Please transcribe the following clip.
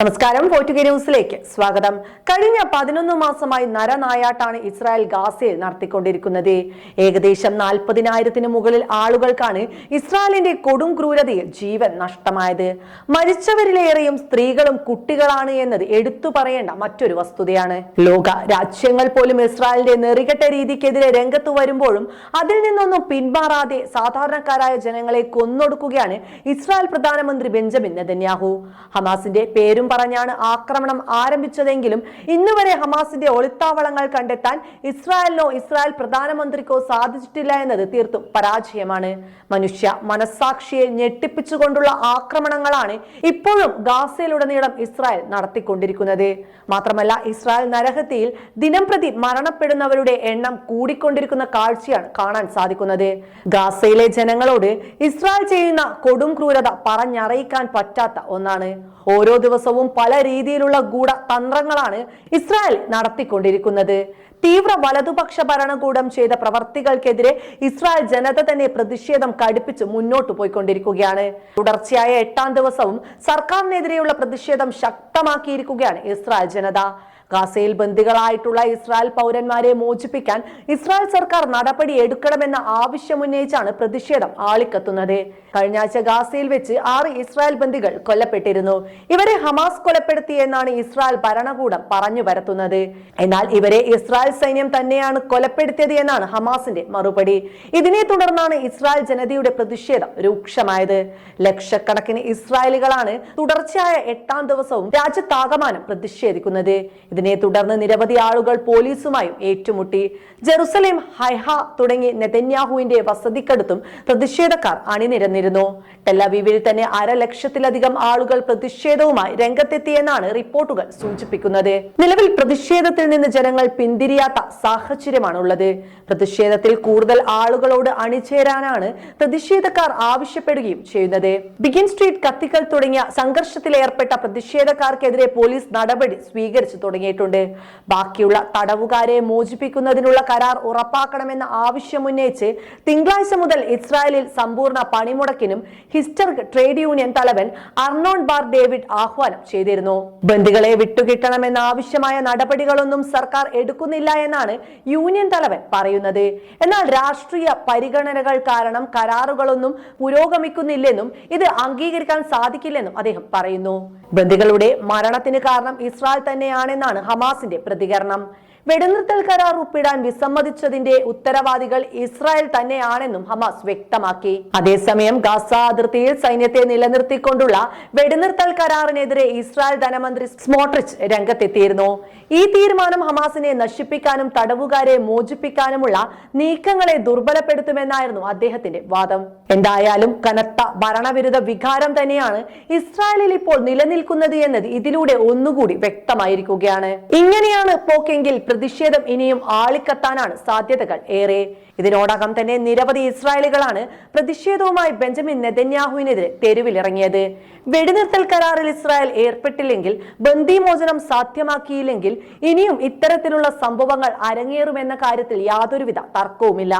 നമസ്കാരം. ഫോർട്ടുഗേ ന്യൂസിലേക്ക് സ്വാഗതം. കഴിഞ്ഞ പതിനൊന്ന് മാസമായി നരനായാട്ടാണ് ഇസ്രായേൽ ഗാസയിൽ നടത്തിക്കൊണ്ടിരിക്കുന്നത്. ഏകദേശം നാൽപ്പതിനായിരത്തിന് മുകളിൽ ആളുകൾക്കാണ് ഇസ്രായേലിന്റെ കൊടും ക്രൂരതയിൽ ജീവൻ നഷ്ടമായത്. മരിച്ചവരിലേറെയും സ്ത്രീകളും കുട്ടികളാണ് എന്നത് എടുത്തു പറയേണ്ട മറ്റൊരു വസ്തുതയാണ്. ലോക രാജ്യങ്ങൾ പോലും ഇസ്രായേലിന്റെ നെറികെട്ട രീതിക്കെതിരെ രംഗത്ത് വരുമ്പോഴും അതിൽ നിന്നൊന്നും പിന്മാറാതെ സാധാരണക്കാരായ ജനങ്ങളെ കൊന്നൊടുക്കുകയാണ് ഇസ്രായേൽ പ്രധാനമന്ത്രി ബെഞ്ചമിൻ നെതന്യാഹു. ഹമാസിന്റെ പേരും പറഞ്ഞാണ് ആക്രമണം ആരംഭിച്ചതെങ്കിലും ഇന്നുവരെ ഹമാസിന്റെ ഒളിത്താവളങ്ങൾ കണ്ടെത്താൻ ഇസ്രായേലിനോ ഇസ്രായേൽ പ്രധാനമന്ത്രിക്കോ സാധിച്ചിട്ടില്ല എന്നത് തീർത്തും പരാജയമാണ്. മനുഷ്യ മനസാക്ഷിയെ ഞെട്ടിപ്പിച്ചുകൊണ്ടുള്ള ആക്രമണങ്ങളാണ് ഇപ്പോഴും ഗാസയിലുടനീളം ഇസ്രായേൽ നടത്തിക്കൊണ്ടിരിക്കുന്നത്. മാത്രമല്ല ഇസ്രായേൽ നരഹത്യയിൽ ദിനംപ്രതി മരണപ്പെടുന്നവരുടെ എണ്ണം കൂടിക്കൊണ്ടിരിക്കുന്ന കാഴ്ചയാണ് കാണാൻ സാധിക്കുന്നത്. ഗാസയിലെ ജനങ്ങളോട് ഇസ്രായേൽ ചെയ്യുന്ന കൊടും ക്രൂരത പറഞ്ഞറിയിക്കാൻ പറ്റാത്ത ഒന്നാണ്. ഓരോ ദിവസവും പല രീതിയിലുള്ള ഗൂഢ തന്ത്രങ്ങളാണ് ഇസ്രായേൽ നടത്തിക്കൊണ്ടിരിക്കുന്നത്. തീവ്ര വലതുപക്ഷ ഭരണകൂടം ചെയ്ത പ്രവർത്തികൾക്കെതിരെ ഇസ്രായേൽ ജനത തന്നെ പ്രതിഷേധം കടുപ്പിച്ച് മുന്നോട്ട് പോയിക്കൊണ്ടിരിക്കുകയാണ്. തുടർച്ചയായ എട്ടാം ദിവസവും സർക്കാരിനെതിരെയുള്ള പ്രതിഷേധം ശക്തമാക്കിയിരിക്കുകയാണ് ഇസ്രായേൽ ജനത. ഗാസയിൽ ബന്ദികളായിട്ടുള്ള ഇസ്രായേൽ പൗരന്മാരെ മോചിപ്പിക്കാൻ ഇസ്രായേൽ സർക്കാർ നടപടി എടുക്കണമെന്ന ആവശ്യമുന്നയിച്ചാണ് പ്രതിഷേധം ആളിക്കത്തുന്നത്. കഴിഞ്ഞ ആഴ്ച ഗാസയിൽ വെച്ച് ആറ് ഇസ്രായേൽ ബന്ദികൾ കൊല്ലപ്പെട്ടിരുന്നു. ഇവരെ ഹമാസ് കൊലപ്പെടുത്തി എന്നാണ് ഇസ്രായേൽ ഭരണകൂടം പറഞ്ഞു വരുത്തുന്നത് എന്നാൽ ഇവരെ ഇസ്രായേൽ സൈന്യം തന്നെയാണ് കൊലപ്പെടുത്തിയത് എന്നാണ് ഹമാസിന്റെ മറുപടി. ഇതിനെ തുടർന്നാണ് ഇസ്രായേൽ ജനതയുടെ പ്രതിഷേധം രൂക്ഷമായത്. ലക്ഷക്കണക്കിന് ഇസ്രായേലികളാണ് തുടർച്ചയായ എട്ടാം ദിവസവും രാജ്യത്താകമാനം പ്രതിഷേധിക്കുന്നത്. ഇതിനെ തുടർന്ന് നിരവധി ആളുകൾ പോലീസുമായും ഏറ്റുമുട്ടി. ജെറുസലേം ഹൈഹ തുടങ്ങി നെതന്യാഹുവിന്റെ വസതിക്കടുത്തും പ്രതിഷേധക്കാർ അണിനിരന്നിരുന്നു. ടെല്ലവീവിൽ തന്നെ അരലക്ഷത്തിലധികം ആളുകൾ പ്രതിഷേധവുമായി രംഗത്തെത്തിയെന്നാണ് റിപ്പോർട്ടുകൾ സൂചിപ്പിക്കുന്നത്. നിലവിൽ പ്രതിഷേധത്തിൽ നിന്ന് ജനങ്ങൾ പിന്തിരിയാത്ത സാഹചര്യമാണുള്ളത്. പ്രതിഷേധത്തിൽ കൂടുതൽ ആളുകളോട് അണിചേരാനാണ് പ്രതിഷേധക്കാർ ആവശ്യപ്പെടുകയും ചെയ്യുന്നത്. ബിഗിൻ സ്ട്രീറ്റ് കത്തിക്കൽ തുടങ്ങിയ സംഘർഷത്തിൽ ഏർപ്പെട്ട പ്രതിഷേധക്കാർക്കെതിരെ പോലീസ് നടപടി സ്വീകരിച്ചു തുടങ്ങിയിട്ടുണ്ട് ബാക്കിയുള്ള തടവുകാരെ മോചിപ്പിക്കുന്നതിനുള്ള കരാർ ഉറപ്പാക്കണമെന്ന ആവശ്യമുന്നയിച്ച് തിങ്കളാഴ്ച മുതൽ ഇസ്രായേലിൽ സമ്പൂർണ പണിമുടക്കിനും ഹിസ്റ്റർ ട്രേഡ് യൂണിയൻ തലവൻ അർണോൺ ബാർ ഡേവിഡ് ആഹ്വാനം ചെയ്തിരുന്നു. ബന്ധുക്കളെ വിട്ടുകിട്ടണമെന്ന ആവശ്യമായ നടപടികളൊന്നും സർക്കാർ എടുക്കുന്നില്ല എന്നാണ് യൂണിയൻ തലവൻ പറയുന്നത്. എന്നാൽ രാഷ്ട്രീയ പരിഗണനകൾ കാരണം കരാറുകളൊന്നും പുരോഗമിക്കുന്നില്ലെന്നും ഇത് അംഗീകരിക്കാൻ സാധിക്കില്ലെന്നും അദ്ദേഹം പറയുന്നു. ബന്ദികളുടെ മരണത്തിന് കാരണം ഇസ്രായേൽ തന്നെയാണെന്നാണ് ഹമാസിന്റെ പ്രതികരണം. വെടിനിർത്തൽ കരാർ ഒപ്പിടാൻ വിസമ്മതിച്ചതിന്റെ ഉത്തരവാദികൾ ഇസ്രായേൽ തന്നെയാണെന്നും ഹമാസ് വ്യക്തമാക്കി. അതേസമയം ഗാസ അതിർത്തിയിൽ സൈന്യത്തെ നിലനിർത്തിക്കൊണ്ടുള്ള വെടിനിർത്തൽ കരാറിനെതിരെ ഇസ്രായേൽ ധനമന്ത്രി സ്മോട്രിച്ച് രംഗത്തെത്തിയിരുന്നു. ഈ തീരുമാനം ഹമാസിനെ നശിപ്പിക്കാനും തടവുകാരെ മോചിപ്പിക്കാനുമുള്ള നീക്കങ്ങളെ ദുർബലപ്പെടുത്തുമെന്നായിരുന്നു അദ്ദേഹത്തിന്റെ വാദം. എന്തായാലും കനത്ത ഭരണവിരുദ്ധ വികാരം തന്നെയാണ് ഇസ്രായേലിൽ ഇപ്പോൾ നിലനിൽക്കുന്നത് എന്നത് ഇതിലൂടെ ഒന്നുകൂടി വ്യക്തമായിരിക്കുകയാണ്. ഇങ്ങനെയാണ് പോക്കെങ്കിൽ പ്രതിഷേധം ഇനിയും ആളിക്കത്താനാണ് സാധ്യതകൾ ഏറെ. ഇതിനോടകം തന്നെ നിരവധി ഇസ്രായേലുകളാണ് പ്രതിഷേധവുമായി ബെഞ്ചമിൻ നെതന്യാഹുവിനെതിരെ തെരുവിലിറങ്ങിയത്. വെടിനിർത്തൽ കരാറിൽ ഇസ്രായേൽ ഏർപ്പെട്ടില്ലെങ്കിൽ ബന്ദിമോചനം സാധ്യമാക്കിയില്ലെങ്കിൽ ഇനിയും ഇത്തരത്തിലുള്ള സംഭവങ്ങൾ അരങ്ങേറുമെന്ന കാര്യത്തിൽ യാതൊരുവിധ തർക്കവുമില്ല.